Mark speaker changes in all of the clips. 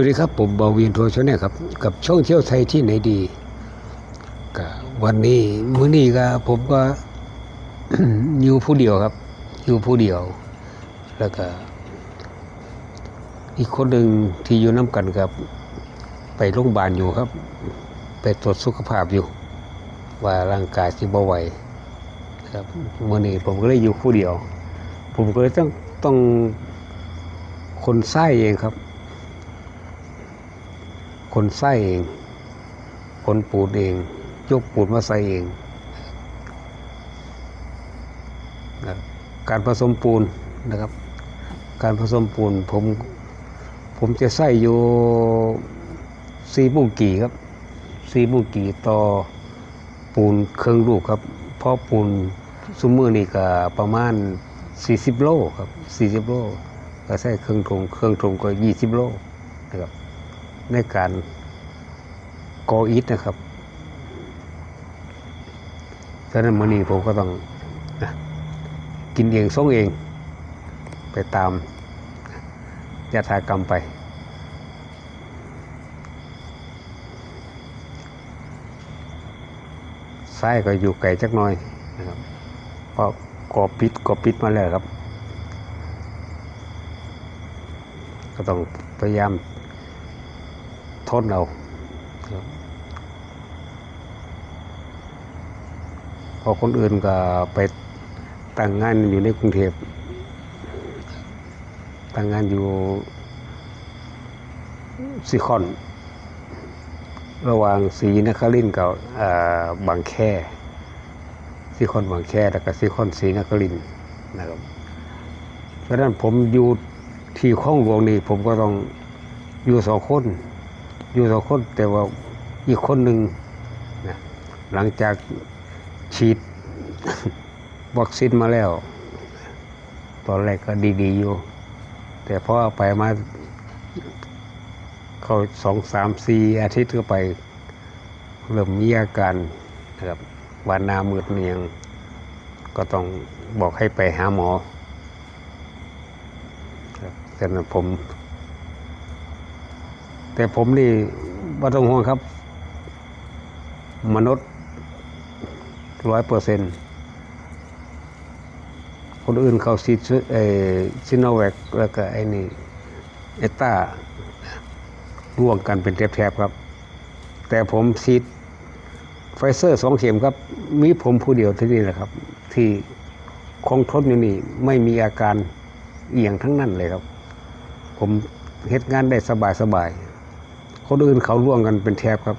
Speaker 1: วัสดีครับผมบาวีนโทชแนลครับ กับช่องเที่ยวไทยที่ไหนดีก็วันนี้มื้อนี้ก็ผมก็อยู่ผู้เดียวครับ อยู่ผู้เดียว แล้วก็ อีกคนหนึ่งที่อยู่น้ำกันครับ ไปโรงพยาบาลอยู่ครับ ไปตรวจสุขภาพอยู่ ว่าร่างกายสิบ่ไหวครับมื้อนี้ผมก็เลยอยู่ผู้เดียว ผมก็เลยต้องต้องคนไส้เองครับ คนไส้เอง คนปูนเอง ยกปูนมาใส่เองนะการผสมปูนนะครับ การผสมปูนผมผมจะใส่อยู่สี่บุงกี่ครับสี่บุงกี่ต่อปูนเครื่องลูกครับเพราะปูนซุมมือนี่ก็ประมาณ 40 โลครับ 40 โลก็ใส่เครื่องทงเครื่องทงก็ 20 โลนะครับ ในการก่ออิฐนะครับฉะนั้นมื้อนี้ผมก็ต้องกินเองส่งเอง ไปตามยถากรรมไปซ้ก็อยู่ไกลจักหน่อยนะครับเพราะก่อปิดก่อปิดมาแล้วครับ ก็ต้องพยายาม ทนเอาพอคนอื่นก็ไปตั้งงานอยู่ในกรุงเทพตั้งงานอยู่ซิคอน ระหว่างศรีนครินกับบางแคซิคอนบางแคแล้วก็ซิคอนศรีนครินนะครับเพราะฉะนั้นผมอยู่ที่ข้องหลวงนี่ผมก็ต้องอยู่สองคน อยู่สองคนแต่ว่าอีกคนหนึ่งนะหลังจากฉีดวัคซีนมาแล้ว ตอนแรกก็ดีๆอยู่ แต่พอไปมาเขาสองสามสี่อาทิตย์ก็ไป เริ่มมีอาการนะครับวันนามืดเนียง ก็ต้องบอกให้ไปหาหมอครับแต่ผม แต่ผมนี่ไม่ต้องห่วงครับ มนุษย์ร้อยเปอร์เซ็นต์คนอื่นเขาซีดเอซิโนแวคแล้วก็ไอ้นี่เอต้าร่วมกันเป็นแถบๆครับ แต่ผมฉีดไฟเซอร์สองเข็มครับ มีผมผู้เดียวที่นี่แหละครับ ที่คงทนอยู่นี่ไม่มีอาการเอียงทั้งนั้นเลยครับ ผมเฮ็ดงานได้สบายๆ คนอื่นเขาร่วมกันเป็นแถบครับ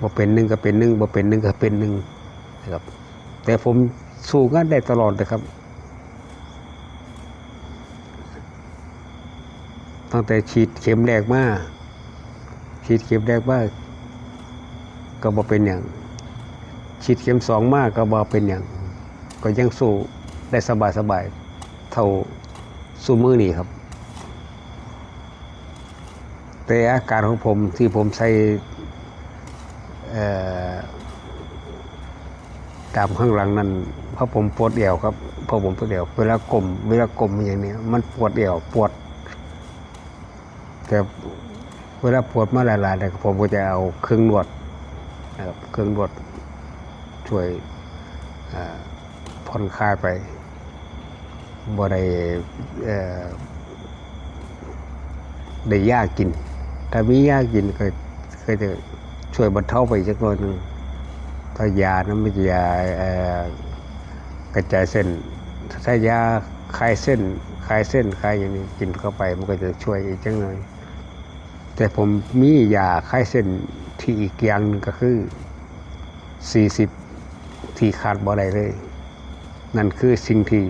Speaker 1: บ่เป็นหนึ่งก็เป็นหนึ่งบ่เป็นหนึ่งก็เป็นหนึ่งนะครับ แต่ผมสู้งานได้ตลอดนะครับ ตั้งแต่ฉีดเข็มแรกมาฉีดเข็มแรกมาก็บ่เป็นอย่างฉีดเข็มสองมาก็บ่เป็นอย่างก็ยังสู้ได้สบายสบายเท่าสู้มือนี่ครับ แต่อาการของผมที่ผมใส่ตามข้างหลังนั้นเพราะผมปวดเอวครับเพราะผมปวดเอวเวลากลมเวลากลมอย่างนี้มันปวดเอวปวด แต่เวลาปวดมาหลายๆเนี่ยผมก็จะเอาเครื่องนวดนะครับเครื่องนวดช่วยอ่าผ่อนคลายไปบ่ได้ได้ยากิน ถ้ามียากินก็ก็จะช่วยบรรเทาไปสักหน่อยหนึงถ้ายานั้นไม่ใช่ยากระจายเส้น ถ้ายาคลายเส้นคลายเส้นคลายอย่างนี้กินเข้าไปมันก็จะช่วยอีกจังหน่อยแต่ผมมียาคลายเส้นที่อีกอย่างหนึงก็คือ 40 ที่ขาดบ่ได้เลย นั่นคือสิ่งที่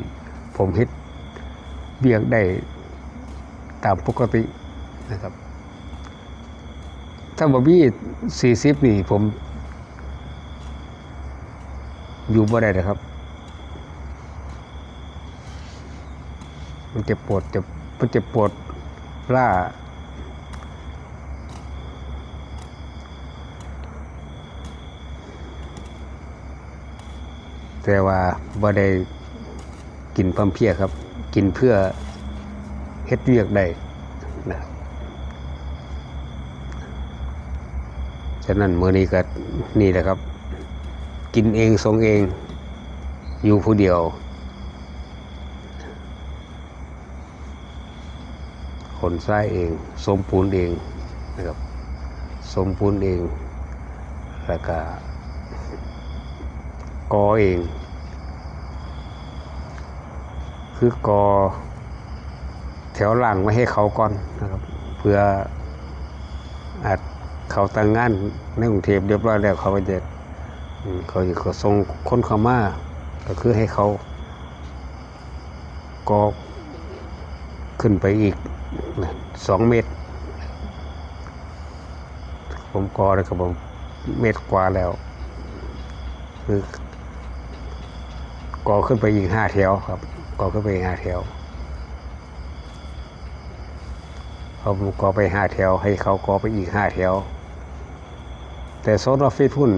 Speaker 1: ผมเฮ็ดเบียกได้ตามปกตินะครับ ถ้าบ่มี40นี่ผม อยู่บ่ได้นะครับ มันเจะปวดเจะมันเจะปวดล่าแต่ว่าบ่ได้กินพัมเพียครับ กินเพื่อเฮ็ดเวียกได้นะครับะนั้นมื้อนี้ก็นี่แหละครับ กินเองส่งเอง อยู่ผู้เดียวขนทรายเอง สมปูนเองนะครับ สมปูนเองแล้วก็กอเอง คือกอแถวหลังไว้ให้เขาก่อนนะครับ เพื่ออาจ เขาตั้งงานในกรุงเทพเรียบร้อยแล้วเขาก็จะอืมเขาจะส่งคนเข้ามาก็คือให้เขากอขึ้นไปอีกสองเมตร ผมกอเลยครับผมเมตรกว่าแล้ว คือกอขึ้นไปอีกห้าแถวครับกอขึ้นไปห้าแถวเขากอไปห้าแถวให้เขากอไปอีกห้าแถว แต่โซนออฟฟิศหุ้น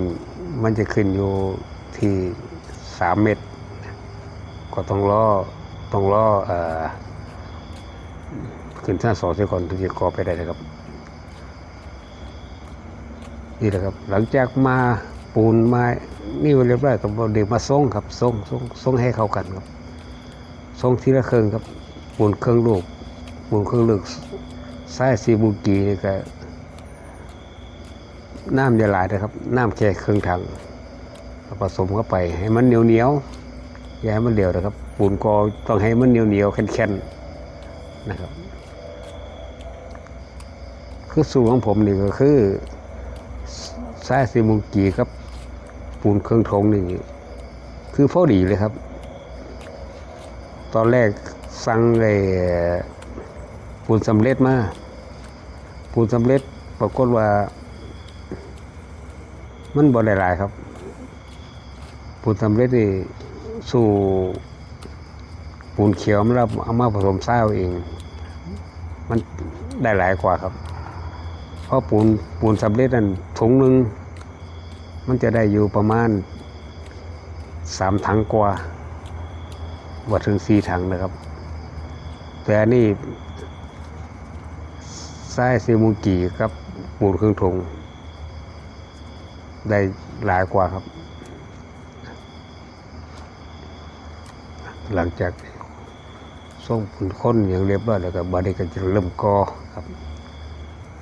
Speaker 1: มันจะขึ้นอยู่ที่สามเมตรก็ต้องรอต้องรอเอ่อขึ้นชั้นสองเสียก่อนถึงจะกอไปได้นะครับ นี่แหละครับ หลังจากมาปูนมานี่เรียบร้อยก็เดี๋ยวมาส่งครับส่งส่งส่งให้เขากันครับส่งทีละเครื่องครับปูนเครื่องลูกปูนเครื่องลูกไส้ซีบูกีนี่ก็ น้ำจะหลายนะครับ น้ำแค่เครื่องถังผสมเข้าไปให้มันเหนียวเหนียวอย่าให้มันเดียวนะครับปูนกอต้องให้มันเหนียวเหนียวแข็งๆนะครับ คือสูตรของผมนี่ก็คือไส้ซีมูกีครับ ปูนเครื่องทงนี่คือพอดีเลยครับ ตอนแรกสั่งไอ้ปูนสำเร็จมาปูนสำเร็จปรากฏว่า มันบ่ได้หลายครับปูนสำเร็จนี่สู่ปูนเขียวมันแล้วเอามาผสมทรายเอาเอง มันได้หลายกว่าครับ เพราะปูนปูนสำเร็จนั่นถุงหนึ่งมันจะได้อยู่ประมาณสามถังกว่าว่าถึงสี่ถังนะครับ แต่นนี้ไส้ซีมูกีกับปูนเครื่องถุง ได้หลายกว่าครับ หลังจากส่งผลค้นอย่างเรียบร้อยแล้วก็บาดนี้ก็จะเริ่มกอครับ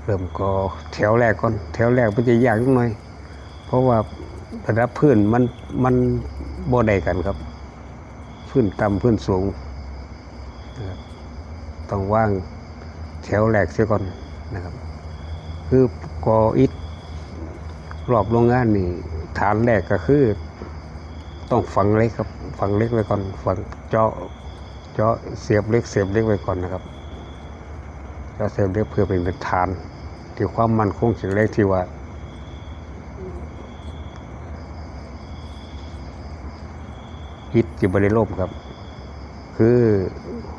Speaker 1: เริ่มกอแถวแรกก่อนแถวแรกมันจะยากนิดหน่อย เพราะว่าระดับพื้นมันมันบ่ได้กันครับ พื้นต่ำพื้นสูงนะต้องว่างแถวแรกเสียก่อนนะครับ คือกออิฐ รอบโรงงานนี่ฐานแรกก็คือ ต้องฝังเล็กครับฝังเล็กไว้ก่อนฝังเจาะเจาะเสียบเล็กเสียบเล็กไว้ก่อนนะครับเจาะเสียบเล็กเพื่อเป็นเป็นฐานที่ความมันคงแข็งแรงที่ว่าฮิตจิบริโลมครับ คือ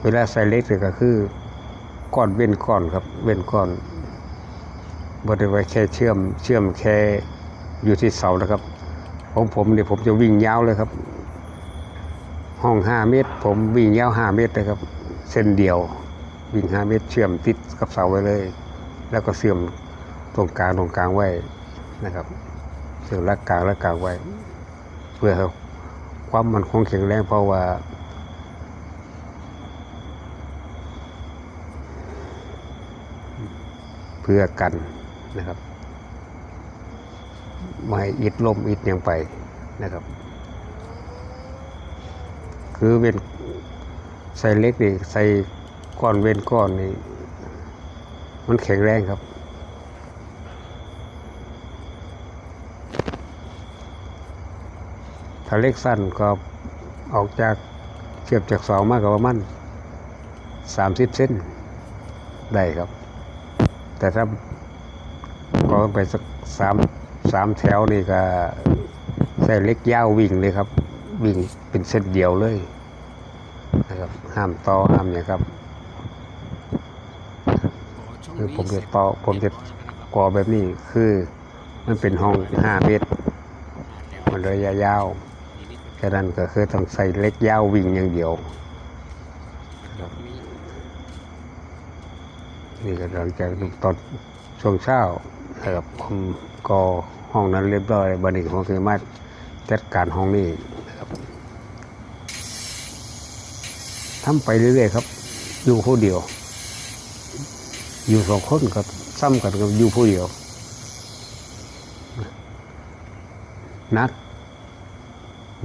Speaker 1: เวลาใส่เล็กเลยก็คือก้อนเว้นก้อนครับ เว้นก้อนบริไว้แค่เชื่อม เชื่อมแค่ อยู่ที่เสานะครับของผมเนี่ยผมจะวิ่งยาวเลยครับ ห้องห้าเมตร ผมวิ่งยาวห้าเมตรเลยครับ เส้นเดียว วิ่งห้าเมตร เชื่อมติดกับเสาไว้เลย แล้วก็เชื่อมตรงกลางตรงกลางไว้นะครับเชื่อมลักกลางลักกลางไว้ เพื่อความมันคงแข็งแรงเพราะว่าเพื่อกันนะครับ ไม่อิดลมอิดยังไปนะครับ คือเวนใส่เล็กนี่ใส่ก้อนเว้นก้อนนี่มันแข็งแรงครับ ถ้าเล็กสั้นก็ออกจากเทียบจากเสามากกว่าประมาณสามสิบเซนได้ครับ แต่ถ้าก็ไปสักสาม สามแถวนี่ก็ใส่เล็กยาววิ่งเลยครับ วิ่งเป็นเส้นเดียวเลยนะครับห้ามต่อห้ามเนี่ยครับคือผมจะต่อผมจะก่อแบบนี้คือมันเป็นห้องห้าเมตร มันระยะยาวแค่นั้นก็คือต้องใส่เล็กยาววิ่งอย่างเดียวนี่ก็หลังจากตอนช่วงเช้านะครับผมก็ ห้องนั้นเรียบร้อยบันนี้ผมสามารถจัดการห้องนี้นะครับทำไปเรื่อยๆครับ อยู่ผู้เดียว อยู่สองคนกับซ้ำกันกับอยู่ผู้เดียวนัก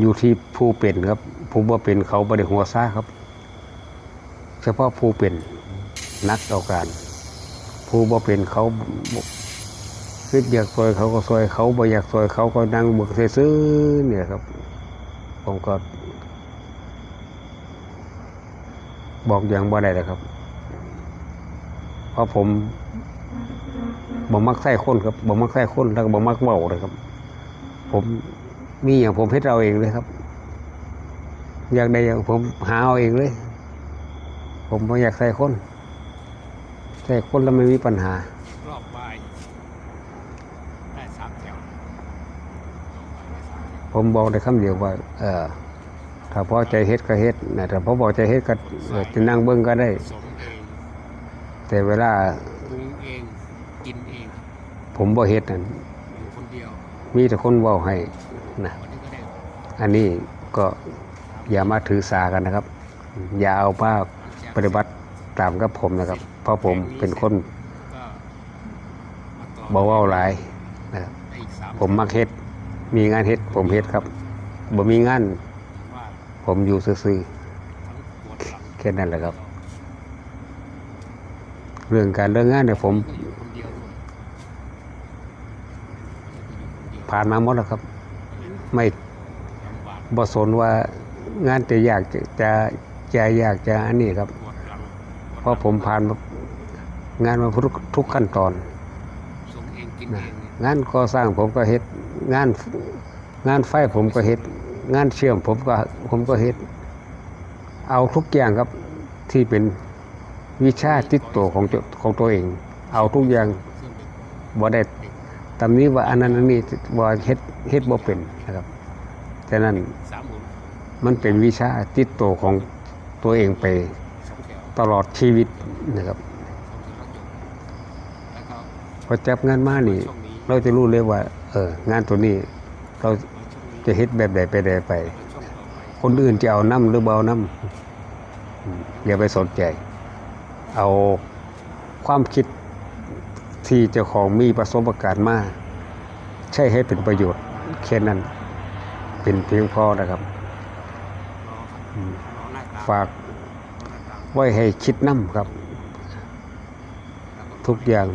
Speaker 1: อยู่ที่ผู้เป็นครับผู้บ่เป็นเขาบริหัวซ่าครับ เฉพาะผู้เป็นนักเอการ ผู้บ่เป็นเขา คิดอยากซอยเขาก็ซอยเขาบ่อยากซอยเขาก็นั่งเบิกซื่อเนี่ยครับ ผมก็ บอกอย่างบ่ได้เลยครับ เพราะผมบ่มักใส่คนครับบ่มักใส่คนแล้วก็บ่มักเว้าเลยครับ ผมมีอย่างผมเฮ็ดเอาเองเลยครับ อยากได้อย่างผมหาเอาเองเลย ผมไม่อยากใส่คนใส่คนแล้วไม่มีปัญหา
Speaker 2: รอบบ่ายได้สามแถวรอบบ่ายได้สามแถว
Speaker 1: ผมบอกได้คำเดียวว่า เออถ้าพอใจเฮ็ดก็เฮ็ดนะแต่พอบอกใจเฮ็ดก็เออจะนั่งเบิ่งก็ได้
Speaker 2: สมเอง
Speaker 1: แต่เวลา
Speaker 2: ปรุงเองกินเอง
Speaker 1: ผมบ่เฮ็ดนั่น
Speaker 2: อยู่คนเดียว
Speaker 1: มีแต่คนเว้าให้นะ
Speaker 2: วันนี้ก็ได้
Speaker 1: อันนี้ก็อย่ามาถือสากันนะครับ อย่าเอาภาพ
Speaker 2: หลังจาก
Speaker 1: ปฏิบัติตามกับผมนะครับ เพราะผมเป็นคน
Speaker 2: ก็มาต่อ
Speaker 1: บ่เว้าหลายนะครับ
Speaker 2: ได้อีกสาม
Speaker 1: ผมมักเฮ็ด มีงานเฮ็ดผมเฮ็ดครับบ่มีงาน ผมอยู่ซื่อๆแค่นั้นแหละครับ เรื่องการเรื่องงานเนี่ยผม ผ่านมาหมดแล้วครับ ไม่
Speaker 2: บ่
Speaker 1: สนว่างานจะยากจะจะจะยากจะอันนี้ครับ เพราะผมผ่านงานมาทุกทุกขั้นตอน
Speaker 2: งา
Speaker 1: นก่อสร้างผมก็เฮ็ด งานงานไฟผมก็เฮ็ด งานเชื่อมผมก็ผมก็เฮ็ด เอาทุกอย่างครับที่เป็นวิชาติดตัวของตัวของตัวเอง เอาทุกอย่าง
Speaker 2: ซึ่งเด็ก
Speaker 1: บ่ได้ตำนี้ว่าอันนั้นอันนี้บ่เฮ็ดเฮ็ดบ่เป็นนะครับฉะนั้น
Speaker 2: สามหมุน
Speaker 1: มันเป็นวิชาติดตัวของตัวเองไป
Speaker 2: สองแถว
Speaker 1: ตลอดชีวิตนะครับ
Speaker 2: สองแถวแล้วจบแล้วก็
Speaker 1: พอจับงานมานี่
Speaker 2: ช่วงนี้
Speaker 1: เราจะรู้เลยว่า เอองานตัวนี้เราจะเฮ็ดแบบใดไปใดไป คนอื่นจะเอาน้ำหรือเบาน้ำอย่าไปสนใจ เอาความคิดที่เจ้าของมีประสบการณ์มาใช้ให้เป็นประโยชน์แค่นั้น เป็นเพียงพอนะครับ ฝากไว้ให้คิดน้ำครับ ทุกอย่า
Speaker 2: ง